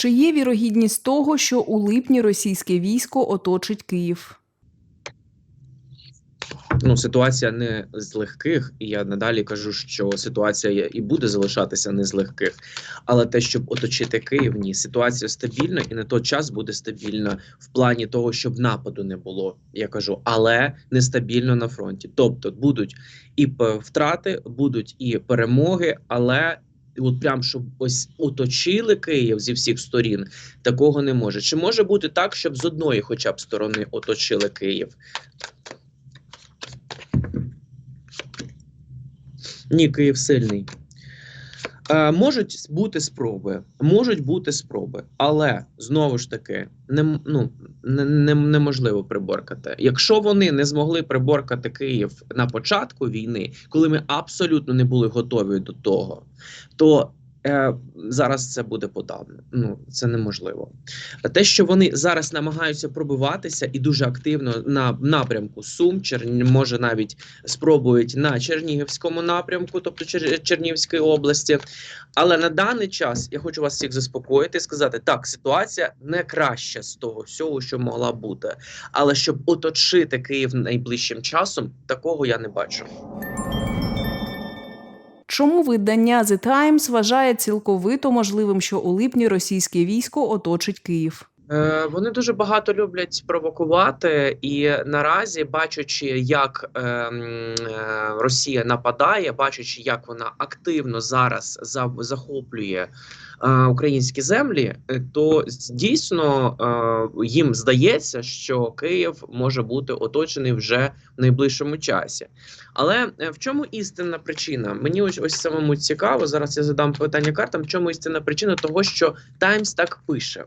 Чи є вірогідність того, що у липні російське військо оточить Київ? Ну, ситуація не з легких, і я надалі кажу, що ситуація є і буде залишатися не з легких. Але те, щоб оточити Київ, ні, ситуація стабільна, і на той час буде стабільна в плані того, щоб нападу не було. Я кажу, але нестабільно на фронті. Тобто будуть і втрати, будуть і перемоги, але. От прям щоб ось оточили Київ зі всіх сторін, такого не може. Чи може бути так, щоб з одної, хоча б сторони, оточили Київ? Ні, Київ сильний. Е, можуть бути спроби, можуть бути спроби, але знову ж таки не, ну, не, не, неможливо приборкати. Якщо вони не змогли приборкати Київ на початку війни, коли ми абсолютно не були готові до того, то зараз це буде подавно. Ну це неможливо. Те, що вони зараз намагаються пробиватися і дуже активно на напрямку Сум, Чер... може навіть спробують на Чернігівському напрямку, тобто Чер... Чернігівської області. Але на даний час я хочу вас всіх заспокоїти і сказати: так, ситуація не краща з того всього, що могла бути. Але щоб оточити Київ найближчим часом, такого я не бачу. Чому видання The Times вважає цілковито можливим, що у липні російське військо оточить Київ? Е, Вони дуже багато люблять провокувати, і наразі, бачачи, як е, е, Росія нападає, бачачи, як вона активно зараз захоплює е, українські землі, то дійсно їм здається, що Київ може бути оточений вже в найближчому часі. Але в чому істинна причина? Мені ось ось самому цікаво. Зараз я задам питання картам. В чому істинна причина того, що Таймс так пише?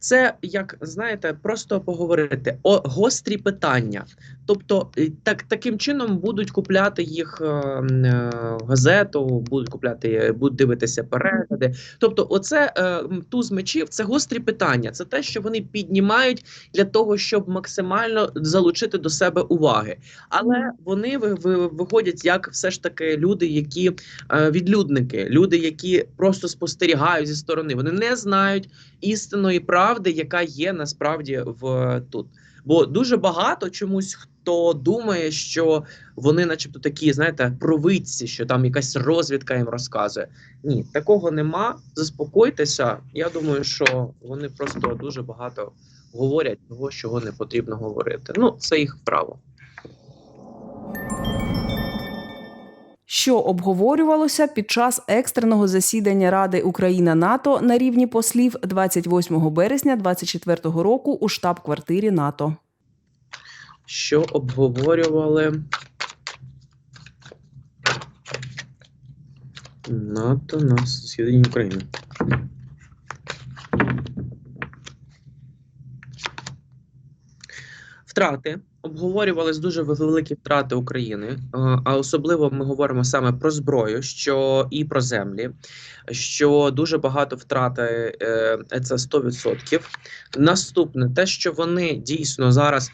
Це як знаєте, просто поговорити о гострі питання. Тобто, так таким чином будуть купляти їх е, е, газету, будуть купляти, будуть дивитися перегляди. Тобто, оце е, туз мечів це гострі питання. Це те, що вони піднімають для того, щоб максимально залучити до себе уваги. Але вони ви, ви, виходять як все ж таки люди, які е, відлюдники, люди, які просто спостерігають зі сторони. Вони не знають істинної правди, яка є насправді в тут. Бо дуже багато чомусь хто думає, що вони, начебто, такі, знаєте, провидці, що там якась розвідка їм розказує. Ні, такого нема. Заспокойтеся. Я думаю, що вони просто дуже багато говорять того, чого не потрібно говорити. Ну, це їх право. Що обговорювалося під час екстреного засідання Ради Україна НАТО на рівні послів 28 березня 2024 року у штаб-квартирі НАТО? Що обговорювали НАТО на засіданні України? Втрати обговорювались дуже великі втрати України, е, а особливо ми говоримо саме про зброю, що і про землі, що дуже багато втрати е, це 100%. Наступне, те, що вони дійсно зараз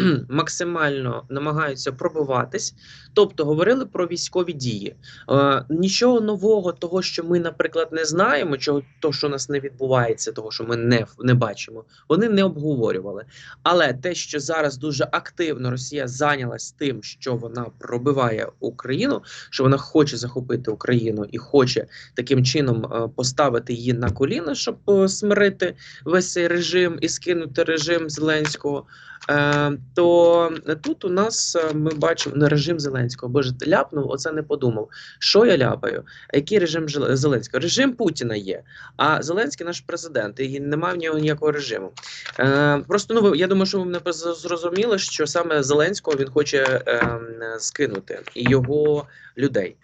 максимально намагаються пробиватись, тобто говорили про військові дії. Е, нічого нового, того, що ми, наприклад, не знаємо, чого то, що у нас не відбувається, того, що ми не, не бачимо, вони не обговорювали. Але те, що зараз дуже активно Росія зайнялась тим, що вона пробиває Україну, що вона хоче захопити Україну і хоче таким чином е, поставити її на коліна, щоб е, смирити весь цей режим і скинути режим Зеленського. Е, то тут у нас е, ми бачимо не режим Зеленського, боже ляпнув, оце не подумав. Що я ляпаю? Який режим Зеленського? Режим Путіна є, а Зеленський наш президент, і немає в нього ніякого режиму. Е, просто ну я думаю, що ви мене зрозуміли, що саме Зеленського він хоче е, скинути і його людей.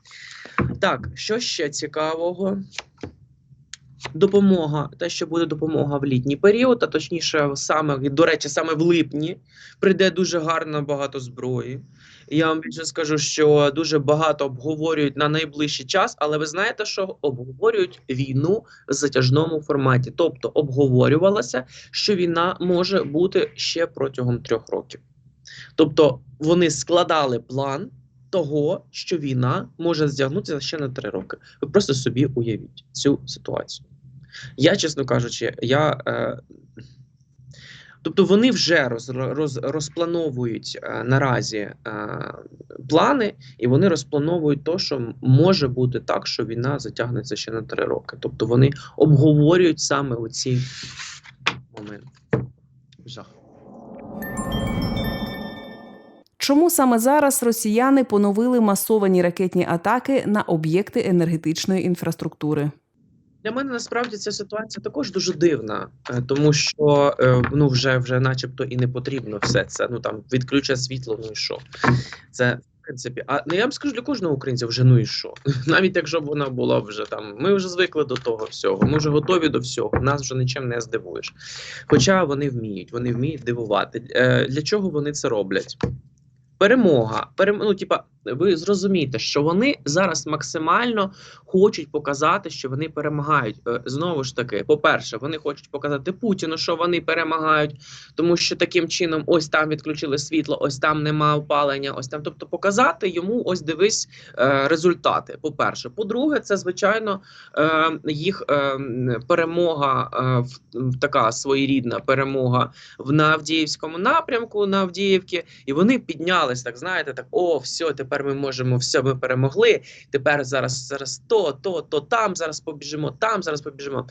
Так, що ще цікавого? Допомога, те, що буде допомога в літній період, а точніше, саме до речі, саме в липні прийде дуже гарно багато зброї. Я вам більше скажу, що дуже багато обговорюють на найближчий час, але ви знаєте, що обговорюють війну в затяжному форматі. Тобто обговорювалося, що війна може бути ще протягом трьох років. Тобто вони складали план того, що війна може здягнутися ще на три роки. Ви просто собі уявіть цю ситуацію. Я, чесно кажучи, я. Е, Тобто вони вже роз, роз, розплановують е, наразі е, плани, і вони розплановують то, що може бути так, що війна затягнеться ще на три роки. Тобто вони обговорюють саме оці моменти. Жах. Чому саме зараз росіяни поновили масовані ракетні атаки на об'єкти енергетичної інфраструктури? Для мене насправді ця ситуація також дуже дивна, е, тому що е, ну вже вже, начебто, і не потрібно все це. Ну там відключать світло, ну і що? Це в принципі. А ну я вам скажу для кожного українця вже ну і що? Навіть якщо б вона була вже там, ми вже звикли до того всього, ми вже готові до всього. Нас вже нічим не здивуєш. Хоча вони вміють, вони вміють дивувати. Е, Для чого вони це роблять? Перемога, перем... ну, типа, ви зрозумієте, що вони зараз максимально хочуть показати, що вони перемагають. Е, Знову ж таки, по-перше, вони хочуть показати Путіну, що вони перемагають, тому що таким чином, ось там відключили світло, ось там нема опалення, ось там. Тобто, показати йому, ось дивись е, результати. По-перше, по-друге, це звичайно е, їх перемога, така своєрідна перемога в Авдіївському напрямку на Авдіївці, і вони піднялись, так знаєте, так о, все, тепер ми можемо, все, ми перемогли. Тепер зараз зараз то, то, то там, зараз побіжимо, там зараз побіжимо.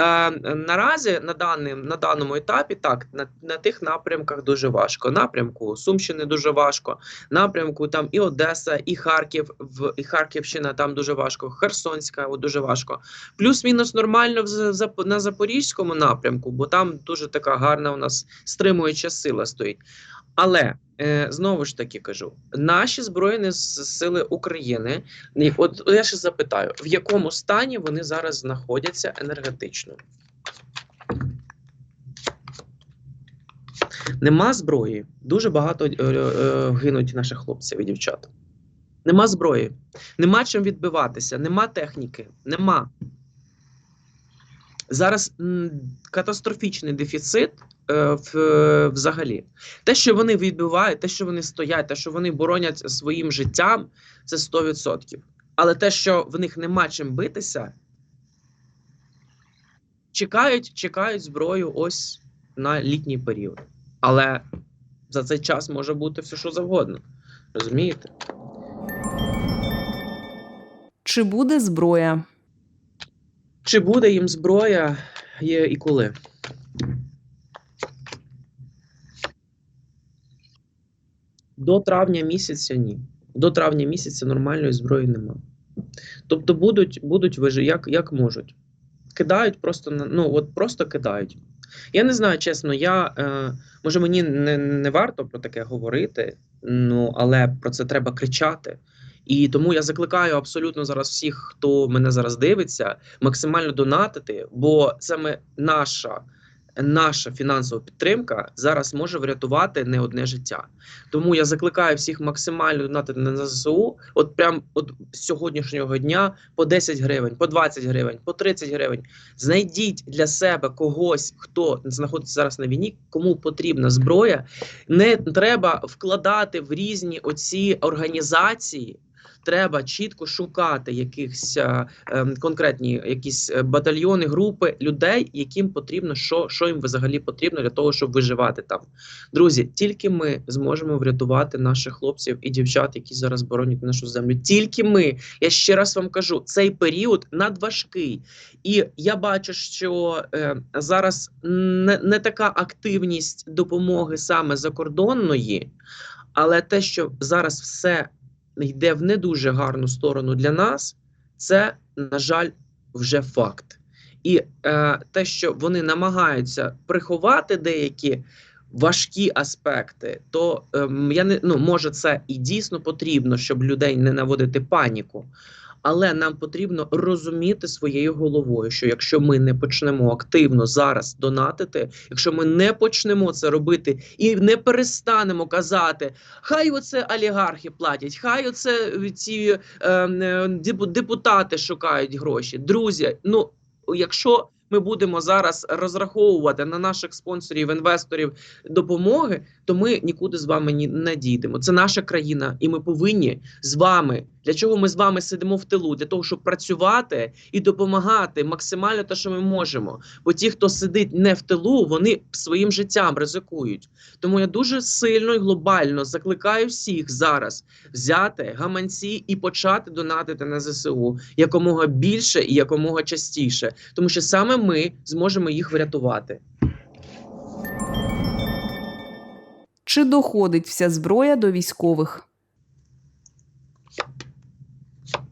Е, наразі на даним на даному етапі так на, на тих напрямках дуже важко. Напрямку Сумщини дуже важко. Напрямку там і Одеса, і Харків, в і Харківщина там дуже важко. Херсонська о, дуже важко. Плюс-мінус нормально в, З- в на Запорізькому напрямку, бо там дуже така гарна у нас стримуюча сила стоїть. Але е, знову ж таки кажу: наші збройні сили України, от я ще запитаю, в якому стані вони зараз знаходяться енергетично? Нема зброї. Дуже багато е, е, гинуть наших хлопців і дівчат. Нема зброї, нема чим відбиватися, нема техніки, нема. Зараз м, катастрофічний дефіцит в, е, взагалі. Те, що вони відбивають, те, що вони стоять, те, що вони боронять своїм життям, це 100%. Але те, що в них нема чим битися, чекають, чекають зброю ось на літній період. Але за цей час може бути все, що завгодно. Розумієте? Чи буде зброя? Чи буде їм зброя і коли? До травня місяця ні. До травня місяця нормальної зброї нема. Тобто будуть, будуть вижи, як, як можуть. Кидають просто на ну от просто кидають. Я не знаю, чесно, я е, може мені не, не варто про таке говорити, ну але про це треба кричати. І тому я закликаю абсолютно зараз всіх, хто мене зараз дивиться, максимально донатити, бо саме наша, наша фінансова підтримка зараз може врятувати не одне життя. Тому я закликаю всіх максимально донатити на ЗСУ. От прям от з сьогоднішнього дня по 10 гривень, по 20 гривень, по 30 гривень. Знайдіть для себе когось, хто знаходиться зараз на війні, кому потрібна зброя. Не треба вкладати в різні оці організації. Треба чітко шукати якихось е, ем, конкретні якісь е, батальйони, групи людей, яким потрібно, що, що їм взагалі потрібно для того, щоб виживати там. Друзі, тільки ми зможемо врятувати наших хлопців і дівчат, які зараз боронять нашу землю. Тільки ми. Я ще раз вам кажу, цей період надважкий. І я бачу, що е, зараз не, не така активність допомоги саме закордонної, але те, що зараз все йде в не дуже гарну сторону для нас, це, на жаль, вже факт. І е, те, що вони намагаються приховати деякі важкі аспекти, то е, я не ну може це і дійсно потрібно, щоб людей не наводити паніку. Але нам потрібно розуміти своєю головою, що якщо ми не почнемо активно зараз донатити, якщо ми не почнемо це робити і не перестанемо казати, хай оце олігархи платять, хай оце ці е, е, депутати шукають гроші. Друзі, ну якщо ми будемо зараз розраховувати на наших спонсорів, інвесторів допомоги, то ми нікуди з вами не дійдемо. Це наша країна, і ми повинні з вами. Для чого ми з вами сидимо в тилу? Для того, щоб працювати і допомагати максимально те, що ми можемо. Бо ті, хто сидить не в тилу, вони своїм життям ризикують. Тому я дуже сильно і глобально закликаю всіх зараз взяти гаманці і почати донатити на ЗСУ якомога більше і якомога частіше, тому що саме ми зможемо їх врятувати. Чи доходить вся зброя до військових?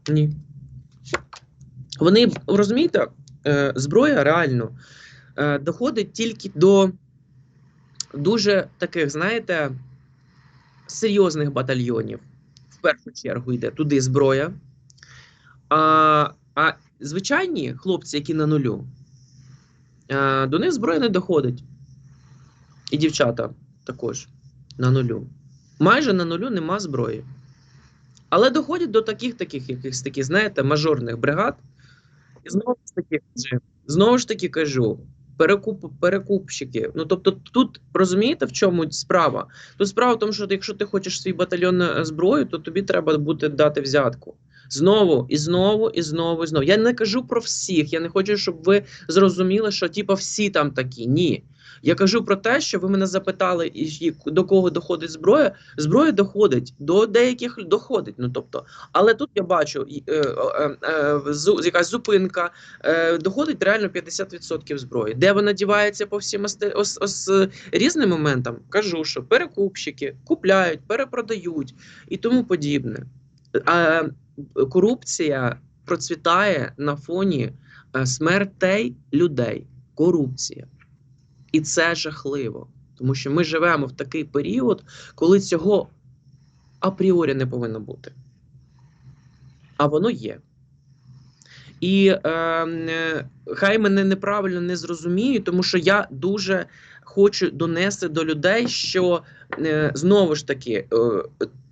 Ні. Вони розумієте, е, зброя реально е, доходить тільки до дуже таких, знаєте, серйозних батальйонів. В першу чергу йде туди зброя. А, а звичайні хлопці, які на нулю, е, до них зброя не доходить. І дівчата також на нулю. Майже на нулю нема зброї. Але доходять до таких, таких якихось таких, знаєте, мажорних бригад. І знову ж таки, знову ж таки кажу, перекуп, перекупщики. Ну тобто, тут розумієте, в чому справа? Тут справа в тому, що якщо ти хочеш свій батальйон е, зброю, то тобі треба буде дати взятку. Знову і знову, і знову, і знову. Я не кажу про всіх. Я не хочу, щоб ви зрозуміли, що типа всі там такі. Ні. Я кажу про те, що ви мене запитали, до кого доходить зброя. Зброя доходить до деяких доходить. Ну тобто, але тут я бачу е, е, е, якась зупинка, е, доходить реально 50% зброї. Де вона дівається по всім ос, ос, різним моментам? Кажу, що перекупщики купляють, перепродають і тому подібне. А корупція процвітає на фоні смертей людей. Корупція. І це жахливо, тому що ми живемо в такий період, коли цього апріорі не повинно бути. А воно є. І е, е, хай мене неправильно не зрозуміють, тому що я дуже хочу донести до людей, що е, знову ж таки е,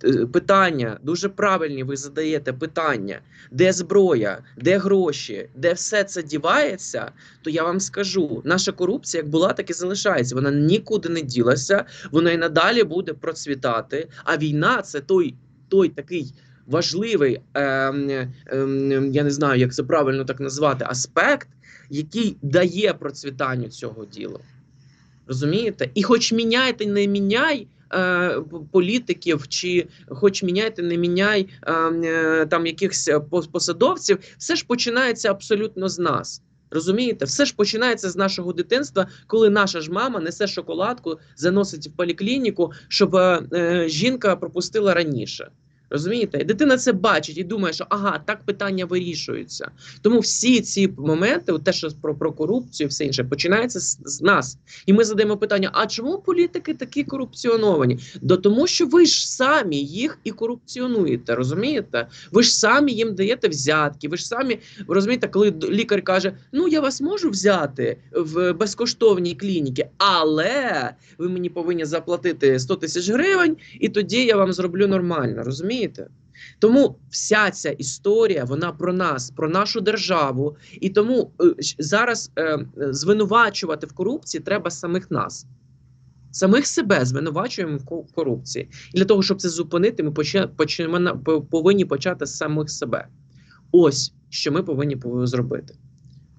е, питання дуже правильні. Ви задаєте питання, де зброя, де гроші, де все це дівається. То я вам скажу, наша корупція як була, так і залишається. Вона нікуди не ділася, вона і надалі буде процвітати. А війна це той, той такий важливий, ем, ем, я не знаю, як це правильно так назвати, аспект, який дає процвітанню цього діла. Розумієте? І хоч міняйте, не міняй. е, Політиків, чи хоч міняйте, не міняй е, е, там якихось посадовців, все ж починається абсолютно з нас. Розумієте, все ж починається з нашого дитинства, коли наша ж мама несе шоколадку, заносить в поліклініку, щоб жінка пропустила раніше. Розумієте? І дитина це бачить і думає, що ага, так питання вирішуються. Тому всі ці моменти, те, що про, про корупцію, все інше, починається з, з нас. І ми задаємо питання: а чому політики такі корупціоновані? Да тому, що ви ж самі їх і корупціонуєте, розумієте? Ви ж самі їм даєте взятки. Ви ж самі розумієте, коли лікар каже: Ну я вас можу взяти в безкоштовній клініці, але ви мені повинні заплатити 100 тисяч гривень, і тоді я вам зроблю нормально. Розумієте? Тому вся ця історія вона про нас, про нашу державу, і тому е, зараз е, е, звинувачувати в корупції треба самих нас. Самих себе звинувачуємо в корупції. І для того, щоб це зупинити, ми поча- почнемо- по- повинні почати з самих себе. Ось що ми повинні зробити.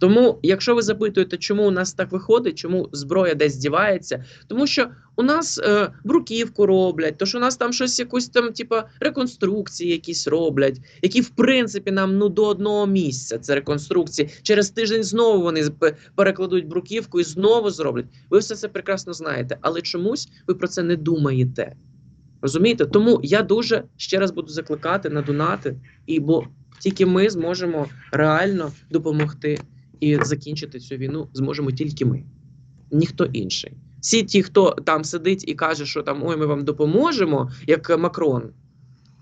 Тому, якщо ви запитуєте, чому у нас так виходить, чому зброя десь дівається, тому що у нас е, бруківку роблять, то що у нас там щось якусь там, типа реконструкції якісь роблять, які в принципі нам ну до одного місця це реконструкції. Через тиждень знову вони з- перекладуть бруківку і знову зроблять. Ви все це прекрасно знаєте, але чомусь ви про це не думаєте. Розумієте? Тому я дуже ще раз буду закликати на донати, і бо тільки ми зможемо реально допомогти і закінчити цю війну зможемо тільки ми, ніхто інший. Всі ті, хто там сидить і каже, що там ой, ми вам допоможемо, як Макрон,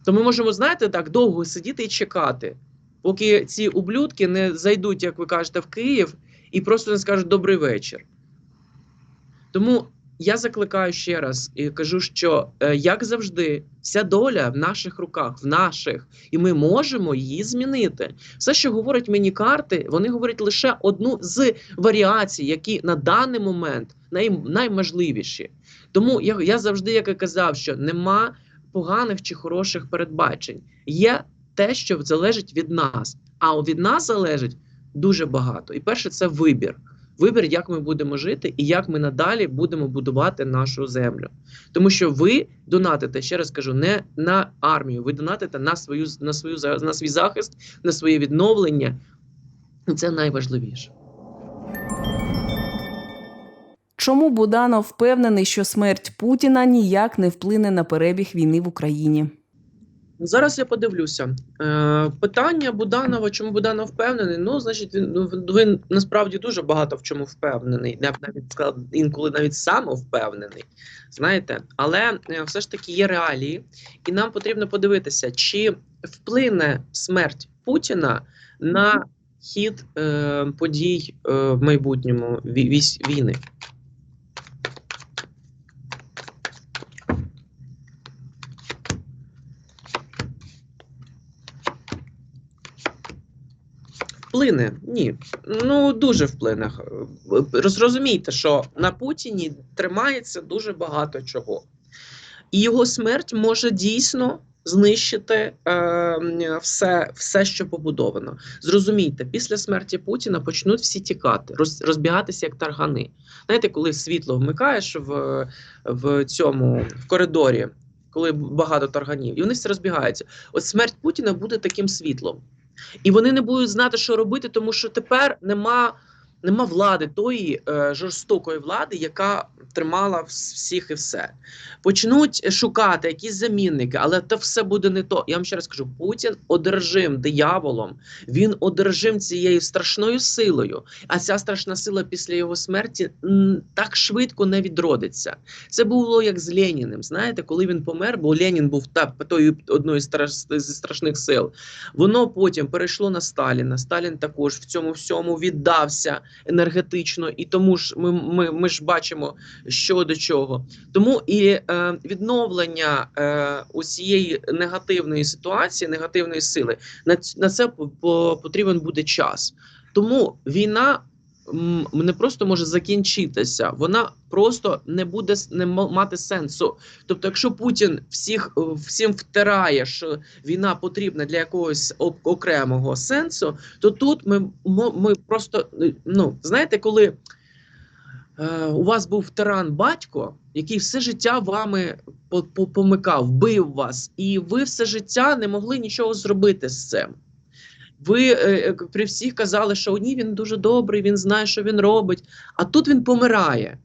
то ми можемо, знаєте, так довго сидіти і чекати, поки ці ублюдки не зайдуть, як ви кажете, в Київ і просто не скажуть добрий вечір. Тому я закликаю ще раз і кажу, що е, як завжди, вся доля в наших руках, в наших, і ми можемо її змінити. Все, що говорять мені карти, вони говорять лише одну з варіацій, які на даний момент най, найможливіші. Тому я, я завжди як і казав, що нема поганих чи хороших передбачень. Є те, що залежить від нас. А від нас залежить дуже багато. І перше, це вибір. Вибір, як ми будемо жити і як ми надалі будемо будувати нашу землю. Тому що ви донатите, ще раз кажу, не на армію, ви донатите на свою на свою на свій захист, на своє відновлення. І це найважливіше. Чому Буданов впевнений, що смерть Путіна ніяк не вплине на перебіг війни в Україні? Зараз я подивлюся. Е, питання Буданова, чому Буданов впевнений? Ну, значить, він, ну, він насправді дуже багато в чому впевнений. Я б навіть сказав, інколи навіть самовпевнений. Знаєте, але е, все ж таки є реалії, і нам потрібно подивитися, чи вплине смерть Путіна на хід е, подій е, в майбутньому ві- вісь- війни. Вплине? Ні. Ну, дуже вплине. Е, Зрозумійте, що на Путіні тримається дуже багато чого. І його смерть може дійсно знищити е, все, все, що побудовано. Зрозумійте, після смерті Путіна почнуть всі тікати, роз, розбігатися як таргани. Знаєте, коли світло вмикаєш в, в цьому в коридорі, коли багато тарганів, і вони всі розбігаються. От смерть Путіна буде таким світлом. І вони не будуть знати, що робити, тому що тепер нема, нема влади тої е, жорстокої влади, яка тримала всіх і все. Почнуть шукати якісь замінники, але це все буде не то. Я вам ще раз кажу: Путін одержим дияволом, він одержим цією страшною силою. А ця страшна сила після його смерті м, так швидко не відродиться. Це було як з Леніним. Знаєте, коли він помер, бо Ленін був та тою одною зі страшних сил. Воно потім перейшло на Сталіна. Сталін також в цьому всьому віддався енергетично, і тому ж ми, ми, ми ж бачимо, що до чого. Тому і е, відновлення е, усієї негативної ситуації, негативної сили, на, на це по- по- потрібен буде час. Тому війна. Не просто може закінчитися, вона просто не буде не мати сенсу. Тобто, якщо Путін всіх е, всім втирає, що війна потрібна для якогось ок- окремого сенсу, то тут ми, ми просто е, ну знаєте, коли е, у вас був тиран батько, який все життя вами по- по- помикав, бив вас, і ви все життя не могли нічого зробити з цим. Ви е, е, при всіх казали, що ні, він дуже добрий, він знає, що він робить, а тут він помирає.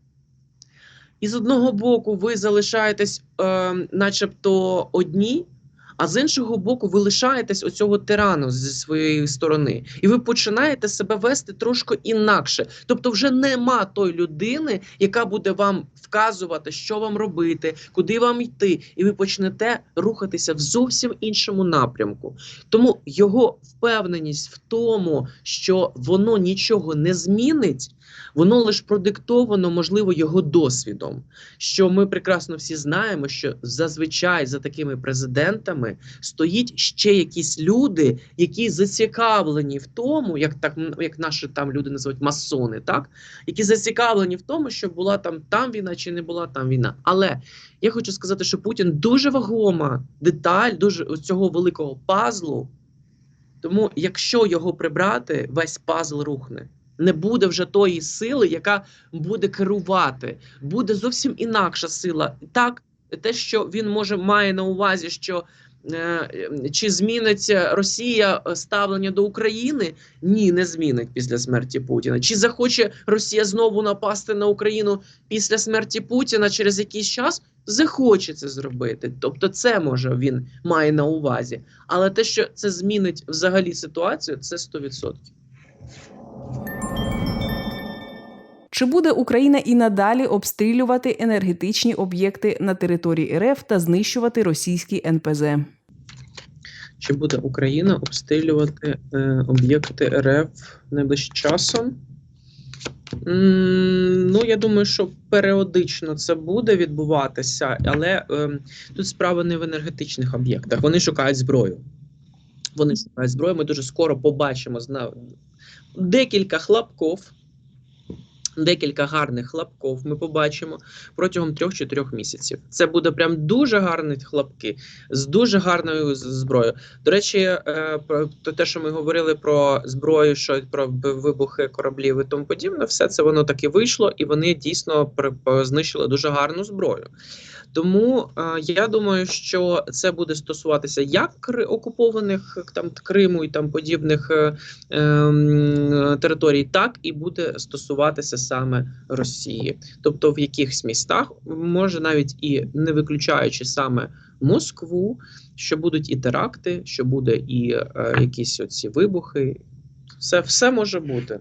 І з одного боку, ви залишаєтесь, е, начебто, одні, а з іншого боку, ви лишаєтесь оцього тирану зі своєї сторони, і ви починаєте себе вести трошки інакше. Тобто, вже нема тої людини, яка буде вам вказувати, що вам робити, куди вам йти, і ви почнете рухатися в зовсім іншому напрямку. Тому його впевненість в тому, що воно нічого не змінить, воно лише продиктовано, можливо, його досвідом. Що ми прекрасно всі знаємо, що зазвичай за такими президентами стоїть ще якісь люди, які зацікавлені в тому, як так як наші там люди називають масони, так які зацікавлені в тому, щоб була там там війна чи не була там війна. Але я хочу сказати, що Путін дуже вагома деталь, дуже цього великого пазлу. Тому, якщо його прибрати, весь пазл рухне. Не буде вже тої сили, яка буде керувати. Буде зовсім інакша сила. Так, те, що він може має на увазі, що чи зміниться Росія е, ставлення до України? Ні, не змінить після смерті Путіна. Чи захоче Росія знову напасти на Україну після смерті Путіна через якийсь час? Захоче це зробити. Тобто, це може він має на увазі. Але те, що це змінить взагалі ситуацію, це 100%. Чи буде Україна і надалі обстрілювати енергетичні об'єкти на території РФ та знищувати російські НПЗ? Чи буде Україна обстрілювати е, об'єкти РФ найближчим часом? Ну, я думаю, що періодично це буде відбуватися, але ем, тут справа не в енергетичних об'єктах. Вони шукають зброю. Вони шукають зброю. Ми дуже скоро побачимо зна... декілька хлопків, декілька гарних хлопків ми побачимо протягом 3-4 місяців. Це буде прям дуже гарні хлопки з дуже гарною зброєю. До речі, е, про те, що ми говорили про зброю, що про вибухи кораблів і тому подібне, все це воно таки вийшло, і вони дійсно знищили дуже гарну зброю. Тому е, я думаю, що це буде стосуватися як окупованих е, там Криму і там подібних е, ем, територій, так і буде стосуватися саме Росії. Тобто в якихось містах, може навіть і не виключаючи саме Москву, що будуть і теракти, що буде і е, якісь оці вибухи. Все, все може бути.